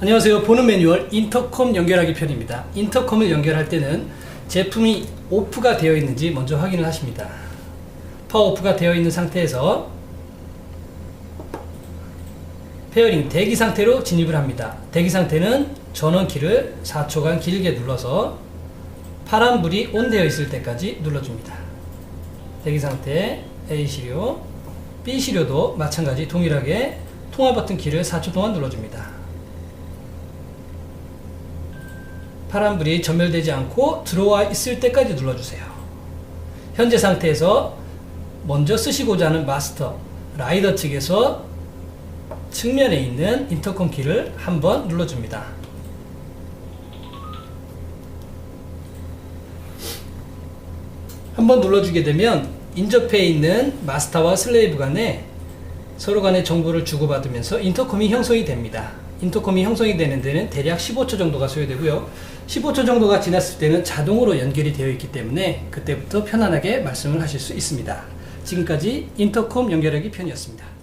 안녕하세요. 보는 매뉴얼 인터컴 연결하기 편입니다. 인터컴을 연결할 때는 제품이 오프가 되어 있는지 먼저 확인을 하십니다. 파워 오프가 되어 있는 상태에서 페어링 대기 상태로 진입을 합니다. 대기 상태는 전원키를 4초간 길게 눌러서 파란불이 온 되어 있을 때까지 눌러줍니다. 대기 상태 A 시료, B 시료도 마찬가지 동일하게 통화 버튼 키를 4초 동안 눌러줍니다. 파란불이 전멸되지 않고 들어와 있을 때까지 눌러주세요. 현재 상태에서 먼저 쓰시고자 하는 마스터 라이더 측에서 측면에 있는 인터컴 키를 한번 눌러줍니다. 한번 눌러주게 되면 인접해 있는 마스터와 슬레이브 간에 서로 간의 정보를 주고받으면서 인터컴이 형성이 됩니다. 인터컴이 형성이 되는 데는 대략 15초 정도가 소요되고요. 15초 정도가 지났을 때는 자동으로 연결이 되어 있기 때문에 그때부터 편안하게 말씀을 하실 수 있습니다. 지금까지 인터컴 연결하기 편이었습니다.